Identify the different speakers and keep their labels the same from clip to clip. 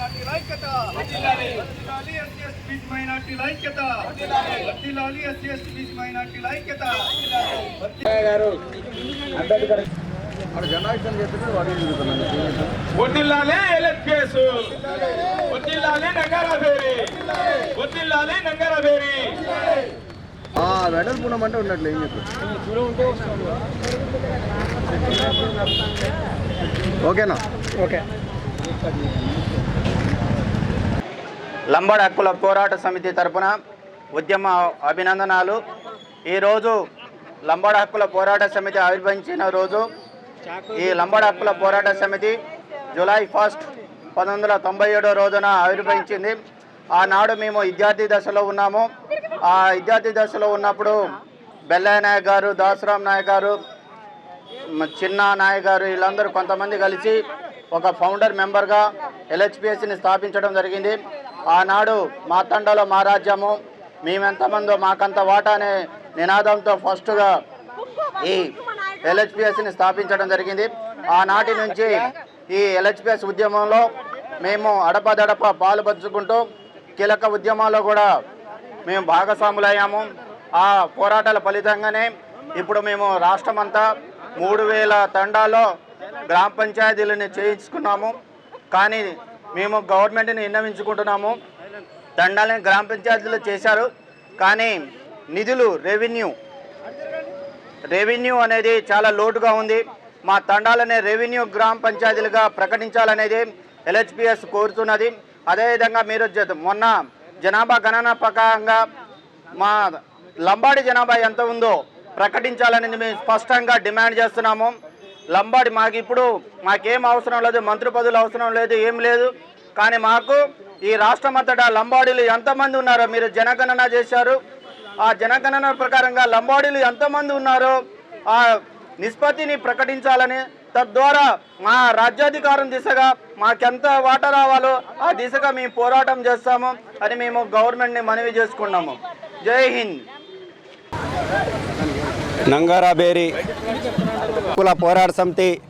Speaker 1: మీరెంతమందివో జై
Speaker 2: వర్ధిల్లాలి SC ST మైనార్టీల ఐక్యత. వర్ధిల్లాలి ఎస్సీ ఎస్టీ బీసీ మైనార్టీల ఐక్యత. వర్ధిల్లాలి ఎస్సీ ఎస్టీ బీసీ మైనార్టీల ఐక్యత.
Speaker 3: వడ్డిల్లాలే ఎలక్కేసు వడ్డిల్లాలే నంగారాబేరి వడ్డిల్లాలే నంగారాబేరి
Speaker 4: వెడల్పునం అంటే ఉన్నట్లు ఏం చెప్పు. ఓకేనా? ఓకే.
Speaker 5: లంబాడి హక్కుల పోరాట సమితి తరపున ఉద్యమ అభినందనాలు. ఈరోజు లంబాడి హక్కుల పోరాట సమితి ఆవిర్భవించిన రోజు. ఈ లంబాడి హక్కుల పోరాట సమితి జూలై ఫస్ట్ పంతొమ్మిది వందల తొంభై ఏడో రోజున ఆవిర్భవించింది. ఆనాడు మేము విద్యార్థి దశలో ఉన్నాము. ఆ విద్యార్థి దశలో ఉన్నప్పుడు బెల్లయ్య నాయక్ గారు దాసరాం నాయక్ గారు చిన్న నాయక్ గారు వీళ్ళందరూ కొంతమంది కలిసి ఒక ఫౌండర్ మెంబర్గా ఎల్హెచ్పిఎస్సిని స్థాపించడం జరిగింది. ఆనాడు మా తండలో మా రాజ్యము మేమెంతమందో మాకంత వాటా అనే నినాదంతో ఫస్ట్గా ఈ ఎల్హెచ్పిఎస్ని స్థాపించడం జరిగింది. ఆనాటి నుంచి ఈ ఎల్హెచ్పిఎస్ ఉద్యమంలో మేము అడపదడప పాలు పంచుకుంటూ కీలక ఉద్యమాల్లో కూడా మేము భాగస్వాములయ్యాము. ఆ పోరాటాల ఫలితంగానే ఇప్పుడు మేము రాష్ట్రమంతా మూడు వేల తండాల్లో గ్రామ పంచాయతీలని చేయించుకున్నాము. కానీ మేము గవర్నమెంట్ని విన్నవించుకుంటున్నాము. తండాలని గ్రామ పంచాయతీలు చేశారు. కానీ నిధులు రెవెన్యూ రెవెన్యూ అనేది చాలా లోటుగా ఉంది. మా తండాలనే రెవెన్యూ గ్రామ పంచాయతీలుగా ప్రకటించాలనేది ఎల్హెచ్పిఎస్ కోరుతున్నది. అదేవిధంగా మీరు జ- మొన్న జనాభా గణన ప్రకారంగా మా లంబాడి జనాభా ఎంత ఉందో ప్రకటించాలనేది మేము స్పష్టంగా డిమాండ్ చేస్తున్నాము. లంబాడి మాకు ఇప్పుడు మాకేం అవసరం లేదు మంత్రి పదవులు అవసరం లేదు ఏం లేదు. కానీ మాకు ఈ రాష్ట్రం అంతటా లంబాడీలు ఎంతమంది ఉన్నారో మీరు జనగణన చేశారు. ఆ జనగణన ప్రకారంగా లంబాడీలు ఎంతమంది ఉన్నారో ఆ నిష్పత్తిని ప్రకటించాలని తద్వారా మా రాజ్యాధికారం దిశగా మాకెంత వాటా రావాలో ఆ దిశగా మేము పోరాటం చేస్తాము అని మేము గవర్నమెంట్ని మనవి చేసుకున్నాము. జై హింద్.
Speaker 6: నంగారాబేరి కుల పోరాట సమితి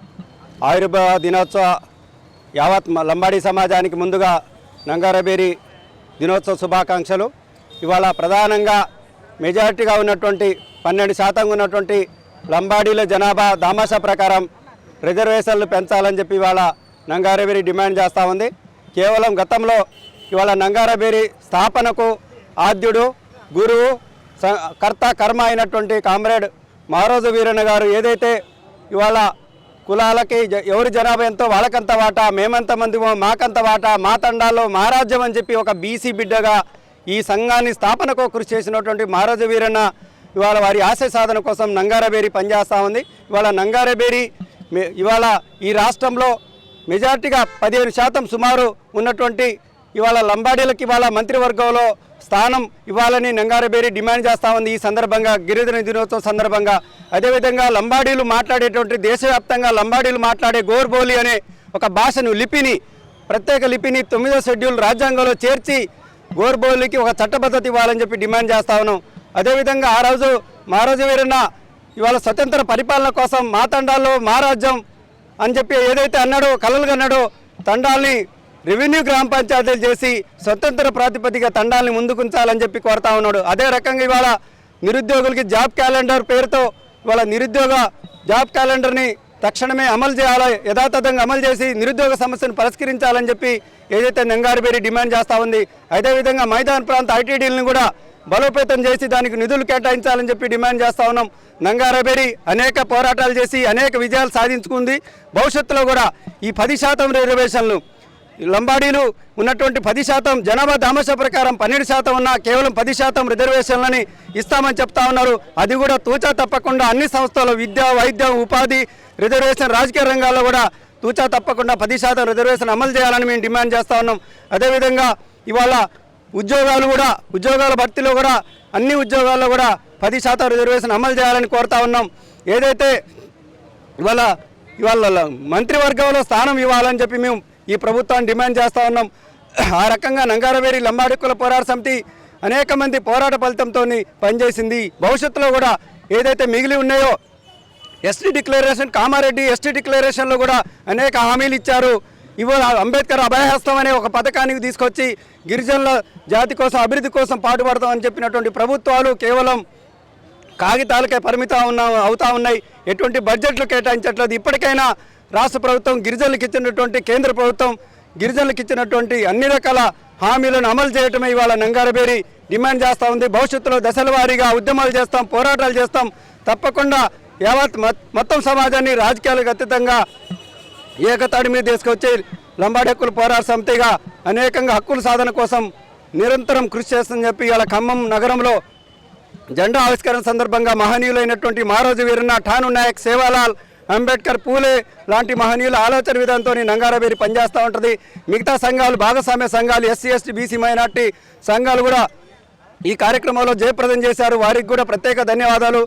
Speaker 6: ఆయుర్వేద దినోత్సవ యావత్ లంబాడీ సమాజానికి ముందుగా నంగారాబేరి దినోత్సవ శుభాకాంక్షలు. ఇవాళ ప్రధానంగా మెజారిటీగా ఉన్నటువంటి పన్నెండు శాతంగా ఉన్నటువంటి లంబాడీల జనాభా దామాషా ప్రకారం రిజర్వేషన్లు పెంచాలని చెప్పి ఇవాళ నంగారబేరి డిమాండ్ చేస్తూ ఉంది. కేవలం గతంలో ఇవాళ నంగారబేరి స్థాపనకు ఆద్యుడు గురువు స- కర్త కర్మ అయినటువంటి కామ్రేడ్ మహారోజు వీరన్న గారు ఏదైతే ఇవాళ కులాలకి జ- ఎవరి జనాభా ఎంతో వాళ్ళకంత వాటా మేమంత మంది మాకంత వాటా మా తండాల్లో మహారాజ్యం అని చెప్పి ఒక బీసీ బిడ్డగా ఈ సంఘాన్ని స్థాపనకు కృషి చేసినటువంటి మహారాజు వీరన్న ఇవాళ వారి ఆశయ సాధన కోసం నంగారబేరి పనిచేస్తూ ఉంది. ఇవాళ నంగారబేరి ఇవాళ ఈ రాష్ట్రంలో మెజార్టీగా పదిహేను శాతం సుమారు ఉన్నటువంటి ఇవాళ లంబాడీలకు ఇవాళ మంత్రివర్గంలో స్థానం ఇవ్వాలని నంగారబేరి డిమాండ్ చేస్తా ఉంది ఈ సందర్భంగా గిరిజన దినోత్సవం సందర్భంగా. అదేవిధంగా లంబాడీలు మాట్లాడేటువంటి దేశవ్యాప్తంగా లంబాడీలు మాట్లాడే గోర్బోలి అనే ఒక భాషను లిపిని ప్రత్యేక లిపిని తొమ్మిదో షెడ్యూల్ రాజ్యాంగంలో చేర్చి గోర్బోలికి ఒక చట్టబద్ధత ఇవ్వాలని చెప్పి డిమాండ్ చేస్తా ఉన్నాం. అదేవిధంగా ఆ రోజు మహారాజు వీరన్న ఇవాళ స్వతంత్ర పరిపాలన కోసం మా తండాల్లో మా రాజ్యం అని చెప్పి ఏదైతే అన్నాడో కలలుగా అన్నాడో తండాల్ని రెవెన్యూ గ్రామ పంచాయతీలు చేసి స్వతంత్ర ప్రాతిపదిక తండాల్ని ముందుకుంచాలని చెప్పి కోరుతా ఉన్నాడు. అదే రకంగా ఇవాళ నిరుద్యోగులకి జాబ్ క్యాలెండర్ పేరుతో ఇవాళ నిరుద్యోగ జాబ్ క్యాలెండర్ని తక్షణమే అమలు చేయాలి యథాతథంగా అమలు చేసి నిరుద్యోగ సమస్యను పరిష్కరించాలని చెప్పి ఏదైతే నంగారబేరి డిమాండ్ చేస్తూ ఉంది అదేవిధంగా మైదాన్ ప్రాంత ఐటీడీలను కూడా బలోపేతం చేసి దానికి నిధులు కేటాయించాలని చెప్పి డిమాండ్ చేస్తూ ఉన్నాం. నంగారబేరి అనేక పోరాటాలు చేసి అనేక విజయాలు సాధించుకుంది. భవిష్యత్తులో కూడా ఈ పది శాతం రిజర్వేషన్లు లంబాడీలు ఉన్నటువంటి పది శాతం జనాభా దామస ప్రకారం పన్నెండు శాతం ఉన్న కేవలం పది శాతం రిజర్వేషన్లని ఇస్తామని చెప్తా ఉన్నారు. అది కూడా తూచా తప్పకుండా అన్ని సంస్థలు విద్య వైద్యం ఉపాధి రిజర్వేషన్ రాజకీయ రంగాల్లో కూడా తూచా తప్పకుండా పది శాతం రిజర్వేషన్ అమలు చేయాలని మేము డిమాండ్ చేస్తా ఉన్నాం. అదేవిధంగా ఇవాళ ఉద్యోగాలు కూడా ఉద్యోగాల భర్తీలో కూడా అన్ని ఉద్యోగాల్లో కూడా పది శాతం రిజర్వేషన్ అమలు చేయాలని కోరుతా ఉన్నాం. ఏదైతే ఇవాళ ఇవాళ మంత్రివర్గంలో స్థానం ఇవ్వాలని చెప్పి మేము ఈ ప్రభుత్వాన్ని డిమాండ్ చేస్తూ ఉన్నాం. ఆ రకంగా నంగారవేరి లంబాడిక్కుల పోరాట సమితి అనేక మంది పోరాట ఫలితంతో పనిచేసింది. భవిష్యత్తులో కూడా ఏదైతే మిగిలి ఉన్నాయో ఎస్టీ డిక్లరేషన్ కామారెడ్డి ఎస్టీ డిక్లరేషన్లో కూడా అనేక హామీలు ఇచ్చారు. ఇవాళ అంబేద్కర్ అభయహస్తం అనే ఒక పథకానికి తీసుకొచ్చి గిరిజనుల జాతి కోసం అభివృద్ధి కోసం పాటుపడతామని చెప్పినటువంటి ప్రభుత్వాలు కేవలం కాగితాలకే పరిమితం ఉన్నా అవుతా ఉన్నాయి. ఎటువంటి బడ్జెట్లు కేటాయించట్లేదు. ఇప్పటికైనా రాష్ట్ర ప్రభుత్వం గిరిజనులకు ఇచ్చినటువంటి కేంద్ర ప్రభుత్వం గిరిజనులకు ఇచ్చినటువంటి అన్ని రకాల హామీలను అమలు చేయటమే ఇవాళ నంగారబేరి డిమాండ్ చేస్తూ ఉంది. భవిష్యత్తులో దశల వారీగా ఉద్యమాలు చేస్తాం పోరాటాలు చేస్తాం. తప్పకుండా యావత్ మొత్తం సమాజాన్ని రాజకీయాలకు అతీతంగా ఏకతాడి మీద తీసుకొచ్చి లంబాడి హక్కులు పోరాట సమితిగా అనేకంగా హక్కుల సాధన కోసం నిరంతరం కృషి చేస్తుందని చెప్పి ఇవాళ ఖమ్మం నగరంలో జెండా ఆవిష్కరణ సందర్భంగా మహనీయులైనటువంటి మహారాజు వీరన్న ఠాను నాయక్ సేవాలాల్ అంబేద్కర్ పూలే లాంటి మహనీయుల ఆలోచన విధానంతో నంగారబేరి పనిచేస్తూ ఉంటుంది. మిగతా సంఘాలు భాగస్వామ్య సంఘాలు ఎస్సీ ఎస్టీ బీసీ మైనార్టీ సంఘాలు కూడా ఈ కార్యక్రమంలో జయప్రదం చేశారు. వారికి కూడా ప్రత్యేక ధన్యవాదాలు.